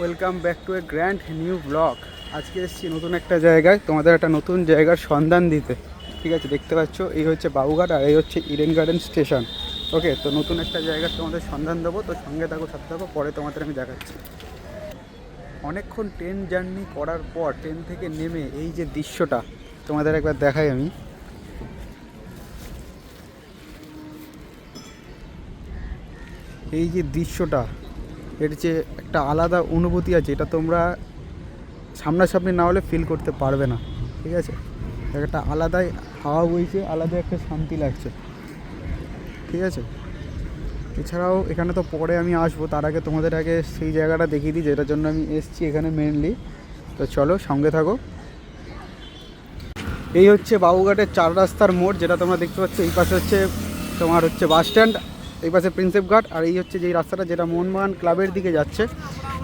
Welcome back to a grand new blog. আজকে এসেছি নতুন একটা জায়গায়, তোমাদের একটা নতুন জায়গার সন্ধান দিতে। ঠিক আছে, দেখতে পাচ্ছ, এই হচ্ছে বাবুঘাট আর এই হচ্ছে ইডেন গার্ডেন স্টেশন ওকে তো নতুন একটা জায়গার তোমাদের সন্ধান দেবো, তো সঙ্গে থাকো, সাথে থাকো, পরে তোমাদের আমি দেখাচ্ছি। অনেকক্ষণ ট্রেন জার্নি করার পর ট্রেন থেকে নেমে এই যে দৃশ্যটা, তোমাদের একবার দেখাই আমি। এই যে দৃশ্যটা এর যে একটা আলাদা অনুভূতি আছে, এটা তোমরা সামনাসামনি না হলে ফিল করতে পারবে না, ঠিক আছে? একটা আলাদাই হাওয়া বইছে, আলাদা একটা শান্তি লাগছে, ঠিক আছে? এছাড়াও এখানে তো পরে আমি আসব, তার আগে তোমাদের আগে সেই জায়গাটা দেখিয়ে দিই, যেটার জন্য আমি এসছি এখানে মেনলি তো চলো, সঙ্গে থাকো। এই হচ্ছে বাবুঘাটের চার রাস্তার মোড়, যেটা তোমরা দেখতে পাচ্ছ, এই পাশে হচ্ছে তোমার হচ্ছে বাস স্ট্যান্ড এই পাশে প্রিন্সেপ ঘাট আর এই হচ্ছে যেই রাস্তাটা যেটা মোহনবাগান ক্লাবের দিকে যাচ্ছে।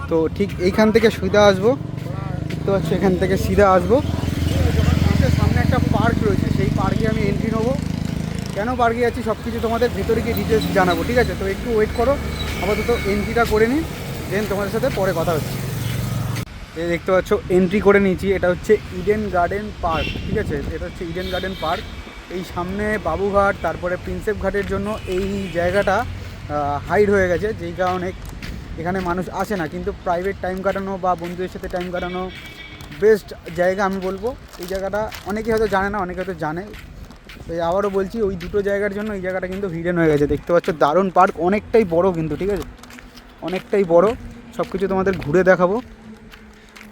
তো ঠিক এইখান থেকে সিধা আসব। দেখতে পাচ্ছ, এখান থেকে সিধা আসব। সামনে একটা পার্ক রয়েছে, সেই পার্কে আমি এন্ট্রি নেব। কেন পার্কে যাচ্ছি সব কিছু তোমাদের ভেতরে গিয়ে ডিটেলস জানাব, ঠিক আছে? তো একটু ওয়েট করো, আপাতত এন্ট্রিটা করে নিই দেন তোমাদের সাথে পরে কথা হচ্ছে। এই দেখতে পাচ্ছ এন্ট্রি করে নিয়েছি, এটা হচ্ছে ইডেন গার্ডেন পার্ক ঠিক আছে? এটা হচ্ছে ইডেন গার্ডেন পার্ক এই সামনে বাবুঘাট, তারপরে প্রিন্সেপ ঘাটের জন্য এই জায়গাটা হাইড হয়ে গেছে, যেই কারণে এখানে মানুষ আসে না। কিন্তু প্রাইভেট টাইম কাটানো বা বন্ধুদের সাথে টাইম কাটানো বেস্ট জায়গা আমি বলব। এই জায়গাটা অনেকে হয়তো জানে না, অনেকে হয়তো জানে। তো আবারও বলছি, ওই দুটো জায়গার জন্য এই জায়গাটা কিন্তু হিডেন হয়ে গেছে। দেখতে পাচ্ছ, দারুণ পার্ক অনেকটাই বড় কিন্তু, ঠিক আছে? অনেকটাই বড়। সব কিছু তোমাদের ঘুরে দেখাবো।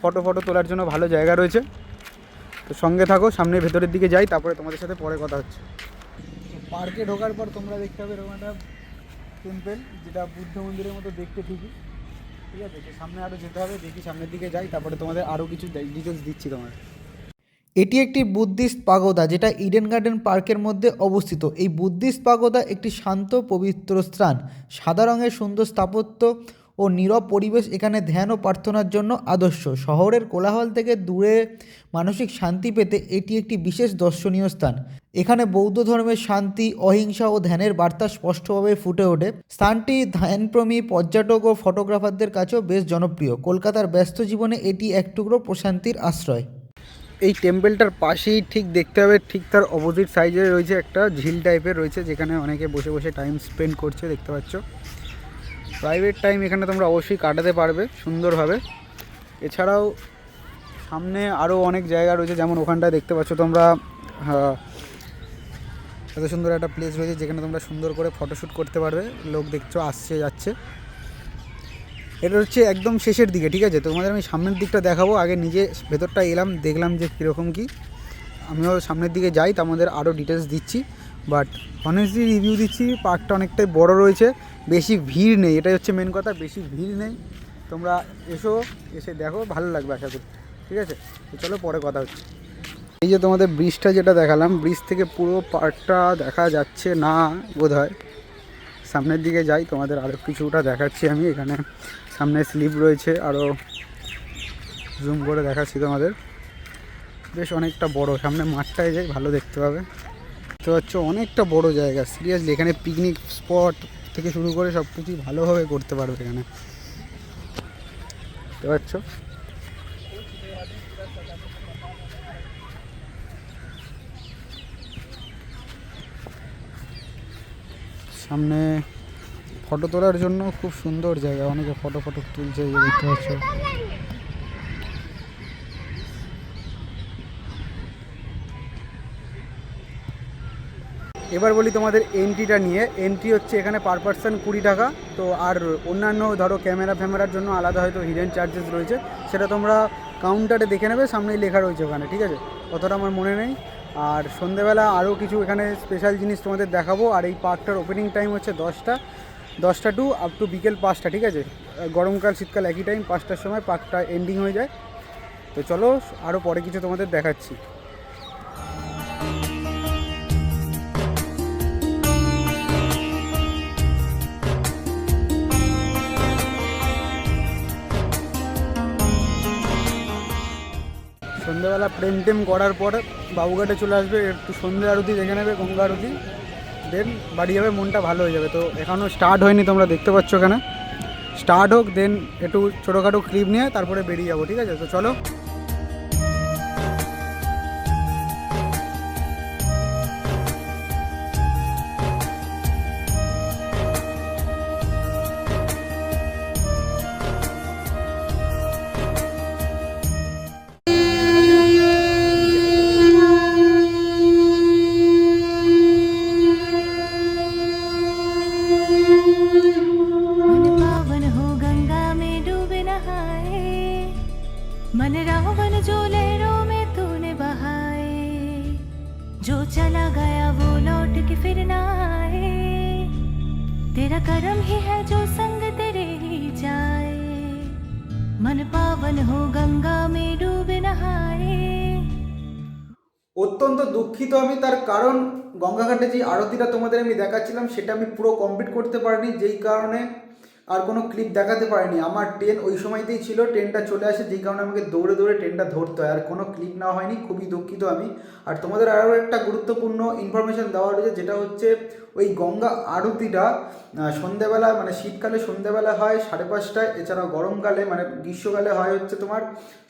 ফটো ফটো তোলার জন্য ভালো জায়গা রয়েছে। তো সঙ্গে থাকো সামনে ভেতরের দিকে যাই তারপরে তোমাদের সাথে পরে কথা হচ্ছে। পার্কে ঢোকার পর তোমরা দেখতে হবে এরকম একটা টেম্পেল যেটা বুদ্ধ মন্দিরের মতো দেখতে ঠিকই। ঠিক আছে তো সামনে আরও যেতে হবে দেখি সামনের দিকে যাই তারপরে তোমাদের আরও কিছু ডিটেলস দিচ্ছি তোমাদের। এটি একটি বুদ্ধিস্ট পাগোদা যেটা ইডেন গার্ডেন পার্কের মধ্যে অবস্থিত। এই বুদ্ধিস্ট পাগোদা একটি শান্ত পবিত্র স্থান। সাদা রঙের সুন্দর স্থাপত্য ও নীরব পরিবেশ এখানে ধ্যান ও প্রার্থনার জন্য আদর্শ। শহরের কোলাহল থেকে দূরে মানসিক শান্তি পেতে এটি একটি বিশেষ দর্শনীয় স্থান। এখানে বৌদ্ধ ধর্মের শান্তি, অহিংসা ও ধ্যানের বার্তা স্পষ্টভাবে ফুটে ওঠে। স্থানটি ধ্যানপ্রেমী পর্যটক ও ফটোগ্রাফারদের কাছেও বেশ জনপ্রিয়। কলকাতার ব্যস্ত জীবনে এটি এক টুকরো প্রশান্তির আশ্রয়। এই টেম্পেলটার পাশেই ঠিক দেখতে হবে, ঠিক তার অপোজিট সাইজে রয়েছে একটা ঝিল টাইপের রয়েছে, যেখানে অনেকে বসে বসে টাইম স্পেন্ড করছে, দেখতে পাচ্ছ। প্রাইভেট টাইম এখানে তোমরা অবশ্যই কাটাতে পারবে, সুন্দরভাবে। এছাড়াও সামনে আরও অনেক জায়গা রয়েছে, যেমন ওখানটায় দেখতে পাচ্ছ তোমরা এত সুন্দর একটা প্লেস রয়েছে যেখানে তোমরা সুন্দর করে ফটোশ্যুট করতে পারবে। লোক দেখছ, আসছে, যাচ্ছে। এটা হচ্ছে একদম শেষের দিকে, ঠিক আছে? তোমাদের আমি সামনের দিকটা দেখাবো, আগে নিজে ভেতরটা এলাম, দেখলাম যে কীরকম কী। আমিও সামনের দিকে যাই, তোমাদের আরও ডিটেলস দিচ্ছি। বাট অনেস্টলি রিভিউ দিচ্ছি পার্কটা অনেকটাই বড় রয়েছে। বেশি ভিড় নেই, এটাই হচ্ছে মেন কথা, বেশি ভিড় নেই। তোমরা এসো, এসে দেখো, ভালো লাগবে আশা করি। ঠিক আছে? তো চলো পরে কথা হচ্ছে। এই যে তোমাদের ব্রিজটা যেটা দেখালাম ব্রিজ থেকে পুরো পার্কটা দেখা যাচ্ছে না বোধ হয় সামনের দিকে যাই, তোমাদের আরও কিছুটা দেখাচ্ছি আমি। এখানে সামনে স্লিপ রয়েছে আরও জুম করে দেখাচ্ছি তোমাদের। বেশ অনেকটা বড়, সামনে মাঠটায় যাই, ভালো দেখতে পাবে। তো হচ্ছে অনেকটা বড় জায়গা। সিরিয়াসলি এখানে পিকনিক স্পট থেকে শুরু করে সব কিছুই ভালোভাবে করতে পারবে এখানে। বুঝতে পারছ সামনে ফটো তোলার জন্য খুব সুন্দর জায়গা, অনেকে ফটো ফটো তুলছে দেখতে পাচ্ছ। এবার বলি তোমাদের এন্ট্রিটা নিয়ে। এন্ট্রি হচ্ছে এখানে পার পার্সন কুড়ি টাকা। তো আর অন্যান্য ধরো ক্যামেরা ফ্যামেরার জন্য আলাদা হয়তো হিডেন চার্জেস রয়েছে। সেটা তোমরা কাউন্টারে দেখে নেবে, সামনেই লেখা রয়েছে ওখানে, ঠিক আছে? অতটা আমার মনে নেই। আর সন্ধেবেলা আরও কিছু এখানে স্পেশাল জিনিস তোমাদের দেখাবো। আর এই পার্কটার ওপেনিং টাইম হচ্ছে দশটা দশটা টু আপ টু বিকেল পাঁচটা, ঠিক আছে? গরমকাল, শীতকাল একই টাইম পাঁচটার সময় পার্কটা এন্ডিং হয়ে যায়। তো চলো আরও পরে কিছু তোমাদের দেখাচ্ছি। সন্ধ্যেবেলা প্রেম টেম করার পর বাবুঘাটে চলে আসবে, একটু সন্ধ্যে আরতি দেখে নেবে, গঙ্গা আরতি। দেন বাড়ি যাবে, মনটা ভালো হয়ে যাবে। তো এখনও স্টার্ট হয়নি, তোমরা দেখতে পাচ্ছ এখানে। স্টার্ট হোক দেন একটু ছোটোখাটো ক্লিপ নিয়ে তারপরে বেরিয়ে যাব, ঠিক আছে? তো চলো। तेरा कर्म ही है जो संग तेरे ही जाए मन पावन हो गंगा में डूबे नहाए অত্যন্ত দুঃখিত আমি তার কারণ গঙ্গাঘাটে যে আরতিটা তোমাদের আমি দেখাচ্ছিলাম সেটা আমি পুরো কমপ্লিট করতে পারিনি যেই কারণে আর কোনো ক্লিপ দেখাতে পারিনি আমার ট্রেন ওই সময়তেই ছিল ট্রেনটা চলে আসে যেই কারণে আমাকে দৌড়ে দৌড়ে ট্রেনটা ধরতে হয় আর কোনো ক্লিপ না হয়নি খুবই দুঃখিত আমি আর তোমাদের আরও একটা গুরুত্বপূর্ণ ইনফরমেশন দেওয়া রয়েছে যেটা হচ্ছে ওই গঙ্গা আরতিটা সন্ধেবেলা মানে শীতকালে সন্ধেবেলা হয় সাড়ে পাঁচটায়, এছাড়াও গরমকালে মানে গ্রীষ্মকালে হয় হচ্ছে তোমার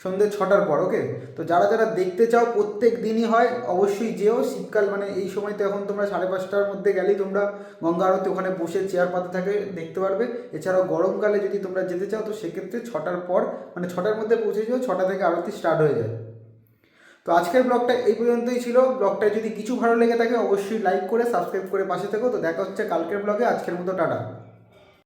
সন্ধে ছটার পর ওকে তো যারা যারা দেখতে চাও, প্রত্যেক দিনই হয়, অবশ্যই যেও। শীতকাল মানে এই সময় তো এখন তোমরা সাড়ে পাঁচটার মধ্যে গেলেই তোমরা গঙ্গা আরতি ওখানে বসে চেয়ার পাতা থাকে, দেখতে পারবে। এছাড়াও গরমকালে যদি তোমরা যেতে চাও, তো সেক্ষেত্রে ছটার পর মানে ছটার মধ্যে পৌঁছে যাও, ছটা থেকে আরতি স্টার্ট হয়ে যায়। তো আজকের ব্লগটা এই পর্যন্তই ছিল। ব্লগটা যদি কিছু ভালো লেগে থাকে, অবশ্যই লাইক করে সাবস্ক্রাইব করে পাশে থেকো। তো দেখা হচ্ছে কালকের ব্লগে। আজকের মতো, টাটা।